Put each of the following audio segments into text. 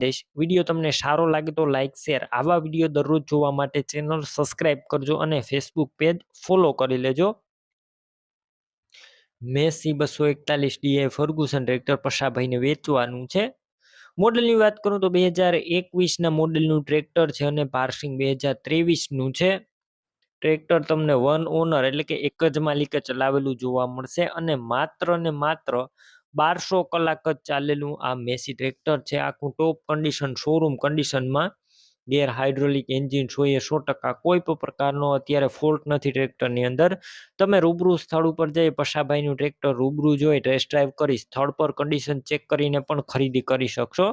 દઈશ વીડિયો તમને સારો લાગે તો લાઇક શેર આવા વીડિયો દરરોજ જોવા માટે ચેનલ સબસ્ક્રાઇબ કરજો અને ફેસબુક પેજ ફોલો કરી લેજો. મેસી બસો એકતાલીસ ડીએ ફર્ગુસન ટ્રેક્ટર પશાભાઈને વેચવાનું છે. મોડલની વાત કરું તો બે હજાર એકવીસના મોડલનું ટ્રેક્ટર છે અને પાર્સિંગ બે હજાર ત્રેવીસનું છે. ટ્રેક્ટર તમને વન ઓનર એટલે કે એક જ માલિકે ચલાવેલું જોવા મળશે અને માત્ર ને માત્ર બારસો કલાક જ ચાલેલું આ મેસી ટ્રેક્ટર છે. આખું ટોપ કન્ડિશન શોરૂમ કન્ડિશનમાં ગેર હાઇડ્રોલિક એન્જિન જોઈએ સો ટકા કોઈ પણ પ્રકારનો અત્યારે ફોલ્ટ નથી ટ્રેક્ટરની અંદર. તમે રૂબરૂ સ્થળ ઉપર જઈ પશાભાઈનું ટ્રેક્ટર રૂબરૂ જોઈ ટેસ્ટ ડ્રાઈવ કરી સ્થળ પર કન્ડિશન ચેક કરીને પણ ખરીદી કરી શકશો.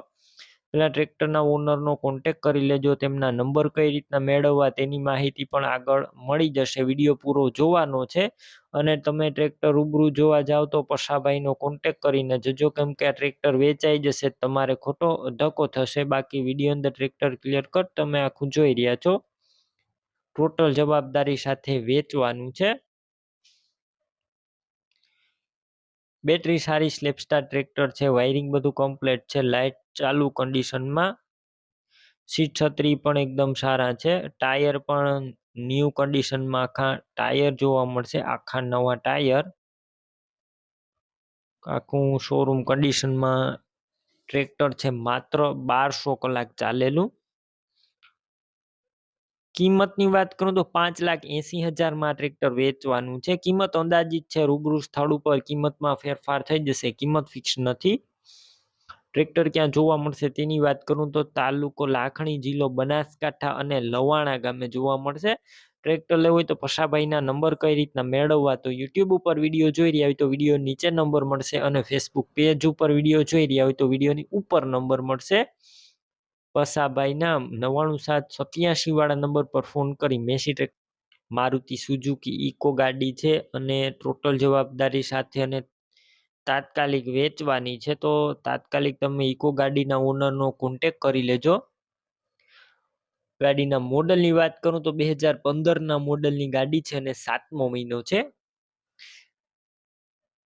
પેલા ટ્રેક્ટરના ઓનરનો કોન્ટેક કરી લેજો, તેમના નંબર કઈ રીતના મેળવવા તેની માહિતી પણ આગળ મળી જશે. વીડિયો પૂરો જોવાનો છે અને તમે ટ્રેક્ટર રૂબરૂ જોવા જાઓ તો પશાભાઈનો કોન્ટેક કરીને જજો. કેમ કે આ ટ્રેક્ટર વેચાઈ જશે, તમારે ખોટો ધક્કો થશે. બાકી વીડિયો અંદર ટ્રેક્ટર ક્લિયર કટ તમે આખું જોઈ રહ્યા છો. ટોટલ જવાબદારી સાથે વેચવાનું છે. બેટરી સારી સ્લેપસ્ટાર ટ્રેક્ટર છે, વાયરિંગ બધું કમ્પ્લીટ છે લાઇટ ચાલુ કન્ડિશનમાં સીટ છત્રી પણ એકદમ સારા છે, ટાયર પણ ન્યૂ કન્ડિશનમાં આખા ટાયર જોવા મળશે, આખા નવા ટાયર. આખું શોરૂમ કન્ડિશનમાં ટ્રેક્ટર છે, માત્ર બારસો કલાક ચાલેલું. કિંમતની વાત કરું તો પાંચ લાખ એસી હજારમાં ટ્રેક્ટર વેચવાનું છે. કિંમત અંદાજિત છે રૂબરૂ સ્થળ ઉપર કિંમતમાં ફેરફાર થઈ જશે. કિંમત ફિક્સ નથી. ટ્રેક્ટર ક્યાં જોવા મળશે તેની વાત કરું તો તાલુકો લાખણી જિલ્લો બનાસકાંઠા અને લવાણા ગામે જોવા મળશે. ટ્રેક્ટર લેવું હોય તો પશાભાઈના નંબર કઈ રીતના મેળવવા તો યુટ્યુબ ઉપર વીડિયો જોઈ રહ્યા હોય તો વીડિયો નીચે નંબર મળશે અને ફેસબુક પેજ ઉપર વીડિયો જોઈ રહ્યા હોય તો વિડીયોની ઉપર નંબર મળશે. પસાભાઈના નવ્વાણું સાત સત્યાસી વાળા નંબર પર ફોન કરી Massey track Maruti Suzuki Eeco ગાડી છે અને ટોટલ જવાબદારી સાથે અને તાત્કાલિક વેચવાની છે. તો તાત્કાલિક તમે ઇકો ગાડીના ઓનરનો કોન્ટેક કરી લેજો. ગાડીના મોડલની વાત કરું તો બે હજાર પંદરના મોડલની ગાડી છે અને સાતમો મહિનો છે.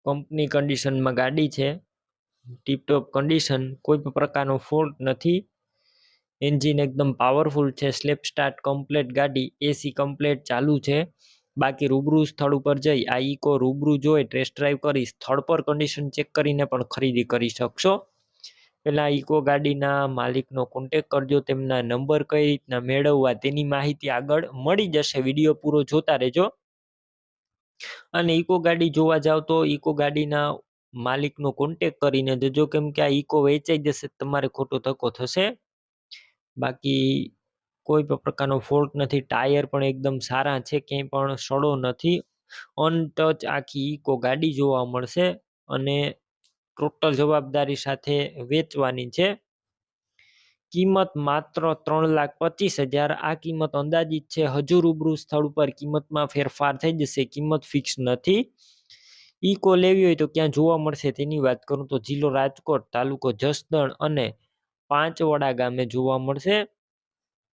કંપની કન્ડિશનમાં ગાડી છે. ટીપટોપ કન્ડિશન કોઈ પણ પ્રકારનો ફોલ્ટ નથી. એન્જિન એકદમ પાવરફુલ છે સ્લેપ સ્ટાર્ટ કમ્પ્લેટ ગાડી એસી કમ્પ્લેટ ચાલુ છે. બાકી રૂબરૂ સ્થળ ઉપર જઈ, આ ઇકો રૂબરૂ જોઈ ટેસ્ટ ડ્રાઈવ કરી, સ્થળ પર કન્ડિશન ચેક કરીને પણ ખરીદી કરી શકશો. પહેલાં ઇકો ગાડીના માલિકનો કોન્ટેક કરજો, તેમના નંબર કઈ રીતના મેળવવા તેની માહિતી આગળ મળી જશે. વીડિયો પૂરો જોતા રહેજો. અને ઇકો ગાડી જોવા જાવ તો ઇકો ગાડીના માલિકનો કોન્ટેક કરીને જજો કેમ કે આ ઇકો વેચાઈ જશે, તમારે ખોટો ધક્કો થશે. બાકી કોઈ પણ પ્રકારનો ફોલ્ટ નથી. ટાયર પણ એકદમ સારા છે, ક્યાંય પણ સડો નથી. અનટચ આખી ઇકો ગાડી જોવા મળશે અને ટોટલ જવાબદારી સાથે વેચવાની છે. કિંમત માત્ર ત્રણ લાખ પચીસ હજાર, આ કિંમત અંદાજિત છે. હજુ રૂબરૂ સ્થળ ઉપર કિંમતમાં ફેરફાર થઈ જશે, કિંમત ફિક્સ નથી. ઇકો લેવી હોય તો ક્યાં જોવા મળશે તેની વાત કરું તો જિલ્લો રાજકોટ, તાલુકો જસદણ અને પાંચવડા ગામે જોવા મળશે.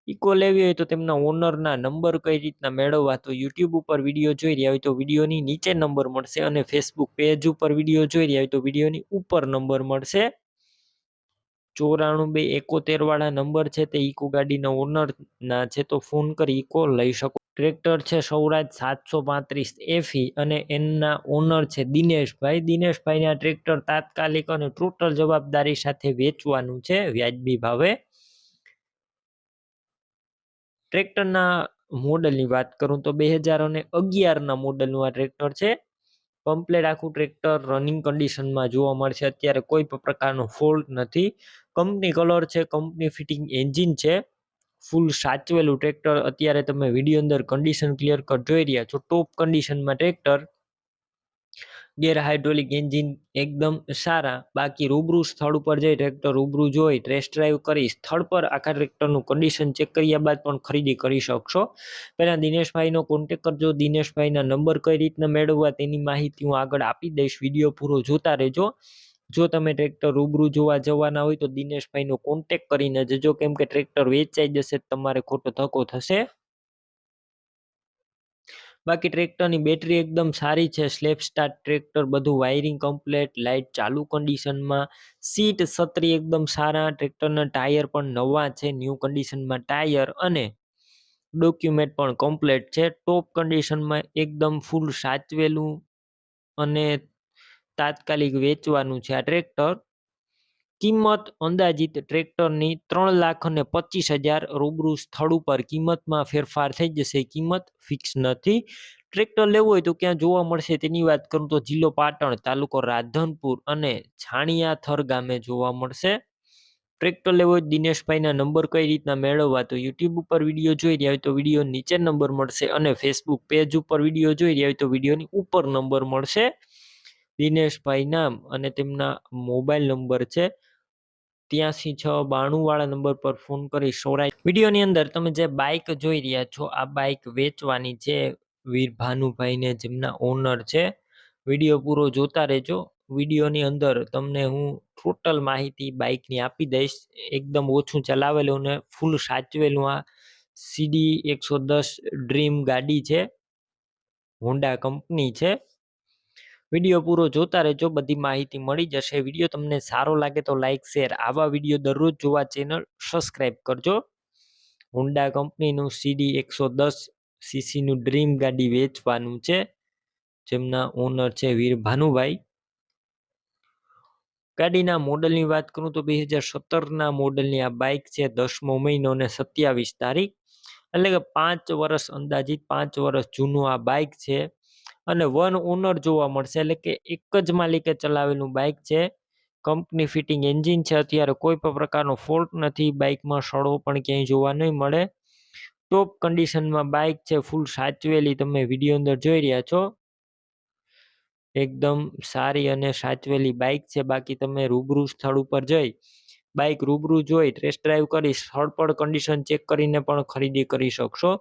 ઇકો લેવી હોય તો તેમના ઓનરના નંબર કઈ રીતના મેળવવા તો યુટ્યુબ ઉપર વીડિયો જોઈ રહ્યા હોય તો વિડીયોની નીચે નંબર મળશે અને ફેસબુક પેજ ઉપર વીડિયો જોઈ રહ્યા હોય તો વિડીયોની ઉપર નંબર મળશે. ચોરાણું બે એકોતેર વાળા નંબર છે તે ઇકો ગાડીના ઓનરના છે તો ફોન કરી ઇકો લઈ શકો ટ્રેક્ટર છે સૌરાજ સાતસો પાંત્રીસ એફી અને એમના ઓનર છે દિનેશભાઈ. દિનેશભાઈને આ ટ્રેક્ટર તાત્કાલિક અને ટોટલ જવાબદારી સાથે વેચવાનું છે વ્યાજબી ભાવે. ટ્રેક્ટરના મોડલની વાત કરું તો બે હજાર અને અગિયારના મોડલનું આ ટ્રેક્ટર છે. કમ્પ્લેટ આખું ટ્રેક્ટર રનિંગ કન્ડિશનમાં જોવા મળશે. અત્યારે કોઈ પણ પ્રકારનો ફોલ્ટ નથી. કંપની કલર છે કંપની ફિટિંગ એન્જિન છે. ફૂલ સાચવેલું ટ્રેક્ટર. અત્યારે તમે વીડિયો અંદર કન્ડિશન ક્લિયર કટ જોઈ રહ્યા છો. ટોપ કન્ડિશનમાં ટ્રેક્ટર. ગેર હાઇડ્રોલિક એન્જિન એકદમ સારા. બાકી રૂબરૂ સ્થળ ઉપર જઈ ટ્રેક્ટર રૂબરૂ જોઈ ટેસ્ટ ડ્રાઈવ કરી, સ્થળ પર આખા ટ્રેક્ટરનું કન્ડિશન ચેક કર્યા બાદ પણ ખરીદી કરી શકશો. પહેલાં દિનેશભાઈનો કોન્ટેક કરજો. દિનેશભાઈના નંબર કઈ રીતના મેળવવા તેની માહિતી હું આગળ આપી દઈશ. વીડિયો પૂરો જોતા રહેજો. જો તમે ટ્રેક્ટર રૂબરૂ જોવા જવાના હોય તો દિનેશભાઈનો કોન્ટેક કરીને જજો, કેમ કે ટ્રેક્ટર વેચાઈ જશે, તમારે ખોટો ધક્કો થશે. બાકી ટ્રેક્ટરની બેટરી એકદમ સારી છે સ્લેપ સ્ટાર્ટ ટ્રેક્ટર, બધું વાયરિંગ કમ્પ્લેટ લાઇટ ચાલુ કન્ડિશનમાં સીટ સત્રી એકદમ સારા, ટ્રેક્ટરના ટાયર પણ નવા છે ન્યૂ કન્ડિશનમાં ટાયર અને ડોક્યુમેન્ટ પણ કમ્પ્લેટ છે. ટોપ કન્ડિશનમાં એકદમ ફૂલ સાચવેલું અને તાત્કાલિક વેચવાનું છે આ ટ્રેક્ટર. કિંમત અંદાજિત ટ્રેક્ટરની ત્રણ લાખ અને પચીસ હજાર રૂબરૂ સ્થળ ઉપર કિંમતમાં ફેરફાર થઈ જશે. કિંમત ફિક્સ નથી. ટ્રેક્ટર લેવું હોય તો ક્યાં જોવા મળશે તેની વાત કરું તો જિલ્લો પાટણ, તાલુકો રાધનપુર અને છાણિયાથર ગામે જોવા મળશે. ટ્રેક્ટર લેવો હોય દિનેશભાઈના નંબર કઈ રીતના મેળવવા તો યુટ્યુબ ઉપર વીડિયો જોઈ રહ્યા હોય તો વીડિયો નીચે નંબર મળશે અને ફેસબુક પેજ ઉપર વીડિયો જોઈ રહ્યા હોય તો વિડીયોની ઉપર નંબર મળશે. દિનેશભાઈ નામ અને તેમના મોબાઈલ નંબર છે ત્યાંસી છ બાણું વાળા નંબર પર ફોન કરી સોરાય. વિડીયોની અંદર તમે જે બાઇક જોઈ રહ્યા છો, આ બાઇક વેચવાની છે વીર ભાનુભાઈને જેમના ઓનર છે. વીડિયો પૂરો જોતા રહેજો. વિડીયોની અંદર તમને હું ટોટલ માહિતી બાઇકની આપી દઈશ. એકદમ ઓછું ચલાવેલું ને ફૂલ સાચવેલું આ સીડી એકસો દસ ડ્રીમ ગાડી છે. હોન્ડા કંપની છે. વીડિયો પૂરો જોતા રહેજો, બધી માહિતી મળી જશે. વીડિયો તમને સારો લાગે તો લાઇક શેર, આવા વીડિયો દરરોજ જોવા ચેનલ સબસ્ક્રાઈબ કરજો. હોન્ડા કંપનીનું સીડી એકસો દસ સીસીનું ડ્રીમ ગાડી વેચવાનું છે, જેમના ઓનર છે વીર ભાનુભાઈ. ગાડીના મોડલની વાત કરું તો બે હજાર સત્તરના મોડલની આ બાઇક છે, દસમો મહિનો અને સત્યાવીસ તારીખ. એટલે કે પાંચ વર્ષ અંદાજિત પાંચ વર્ષ જૂનું આ બાઇક છે. અને વન ઓનર જોવા મળશે. એટલે કે એક જ માલિકે ચલાવેલું બાઇક છે. કંપની ફિટિંગ એન્જિન છે. અત્યારે કોઈ પણ પ્રકારનો ફોલ્ટ નથી. બાઇકમાં સડો પણ ક્યાંય જોવા નહીં મળે. ટોપ કન્ડિશનમાં બાઇક છે. ફૂલ સાચવેલી તમે વીડિયો અંદર જોઈ રહ્યા છો. એકદમ સારી અને સાચવેલી બાઇક છે. બાકી તમે રૂબરૂ સ્થળ ઉપર જઈ બાઇક રૂબરૂ જોઈ, ટેસ્ટ ડ્રાઈવ કરી, સ્થળ પર કન્ડિશન ચેક કરીને પણ ખરીદી કરી શકશો.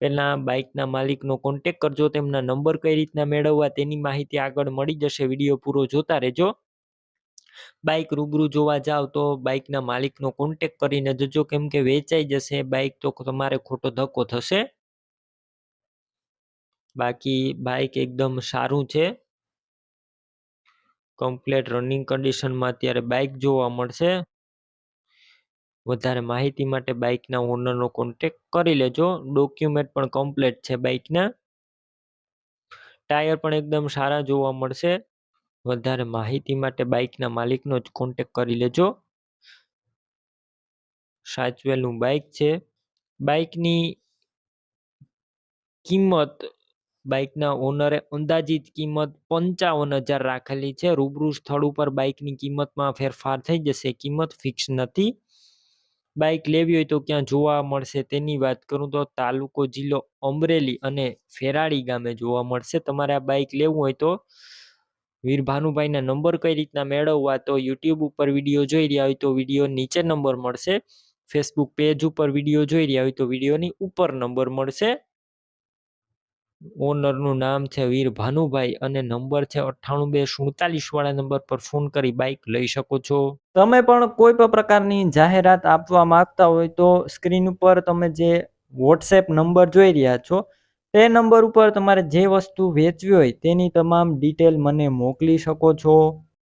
પહેલા બાઇકના માલિકનો કોન્ટેક કરજો, તેમના નંબર કઈ રીતના મેળવવા તેની માહિતી આગળ મળી જશે. વીડિયો પૂરો જોતા રહેજો. બાઇક રૂબરૂ જોવા જાવ તો બાઇકના માલિકનો કોન્ટેક કરીને જજો કેમ કે વેચાઈ જશે, બાઇક તો તમારે ખોટો ધક્કો થશે. બાકી બાઇક એકદમ સારું છે. કમ્પ્લેટ રનિંગ કન્ડિશનમાં અત્યારે બાઇક જોવા મળશે. વધારે માહિતી માટે બાઇકના ઓનરનો કોન્ટેક કરી લેજો. ડોક્યુમેન્ટ પણ કમ્પ્લેટ છે બાઇકના. ટાયર પણ એકદમ સારા જોવા મળશે. વધારે માહિતી માટે બાઇકના માલિકનો જ કોન્ટેક કરી લેજો. સાચવેલું બાઇક છે. બાઇકની કિંમત બાઇકના ઓનરે અંદાજિત કિંમત પંચાવન હજાર રાખેલી છે. રૂબરૂ સ્થળ ઉપર બાઇકની કિંમતમાં ફેરફાર થઈ જશે. કિંમત ફિક્સ નથી. બાઇક લેવી હોય તો ક્યાં જોવા મળશે તેની વાત કરું તો તાલુકો જિલ્લો અમરેલી અને ફેરાળી ગામે જોવા મળશે. તમારે આ બાઇક લેવું હોય તો વીર ભાનુભાઈના નંબર કઈ રીતના મેળવવા તો યુટ્યુબ ઉપર વીડિયો જોઈ રહ્યા હોય તો વીડિયો નીચે નંબર મળશે. ફેસબુક પેજ ઉપર વીડિયો જોઈ રહ્યા હોય તો વિડીયોની ઉપર નંબર મળશે. ઓનરનું નામ છે વીર ભાનુભાઈ અને નંબર છે અઠ્ઠાણું બે સુડતાલીસ વાળા નંબર પર ફોન કરી બાઇક લઈ શકો છો. તમે પણ કોઈ પણ પ્રકારની જાહેરાત આપવા માંગતા હોય તો સ્ક્રીન ઉપર તમે જે વોટ્સએપ નંબર જોઈ રહ્યા છો, તે નંબર ઉપર તમારે જે વસ્તુ વેચવી હોય તેની તમામ ડિટેલ મને મોકલી શકો છો.